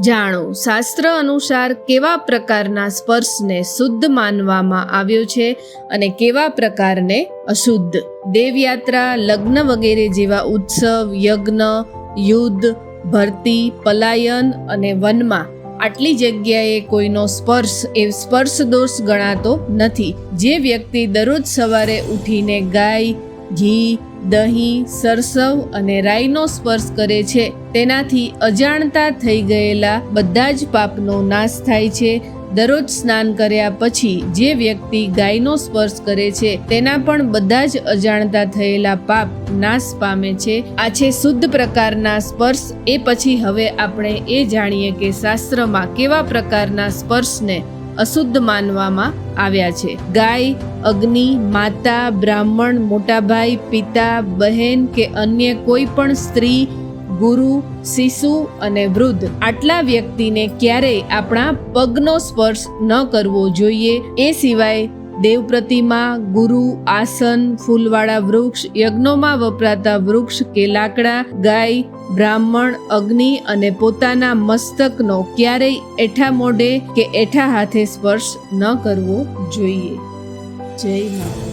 જાણો, શાસ્ત્ર અનુસાર કેવા પ્રકારના સ્પર્શને શુદ્ધ માનવામાં આવ્યો છે અને કેવા પ્રકારને અશુદ્ધ? દેવયાત્રા, લગ્ન વગેરે જેવા ઉત્સવ, યજ્ઞ, યુદ્ધ, ભરતી, પલાયન અને વનમાં આટલી જગ્યાએ કોઈનો સ્પર્શ એ સ્પર્શ દોષ ગણાતો નથી. જે વ્યક્તિ દરરોજ સવારે ઉઠીને ગાય ઘી, દહીં, સરસવ અને રાઈનો સ્પર્શ કરે છે. તેનાથી અજાણતા થઈ ગયેલા બધા જ પાપનો નાશ થાય છે. દરરોજ સ્નાન કર્યા પછી જે વ્યક્તિ ગાયનો સ્પર્શ કરે છે, તેના પણ બધા જ અજાણતા થયેલા પાપ નાશ પામે છે. આ છે શુદ્ધ પ્રકારના સ્પર્શ. એ પછી હવે આપણે એ જાણીએ કે શાસ્ત્રમાં કેવા પ્રકારના સ્પર્શને અશુદ્ધ માનવામાં આવ્યા છે. ગાય, અગ્નિ, માતા, બ્રાહ્મણ, મોટાભાઈ, પિતા, બહેન કે અન્ય કોઈ પણ સ્ત્રી, ગુરુ, શિશુ અને વૃદ્ધ આટલા વ્યક્તિને ક્યારેય આપણા પગનો સ્પર્શ ન કરવો જોઈએ. એ સિવાય દેવ પ્રતિમા ગુરુ, આસન, ફૂલવાળા વૃક્ષ, યજ્ઞોમાં વપરાતા વૃક્ષ કે લાકડા ગાય, બ્રાહ્મણ, અગ્નિ અને પોતાના મસ્તકનો ક્યારેય એઠા મોઢે કે એઠા હાથે સ્પર્શ ન કરવો જોઈએ. જય મા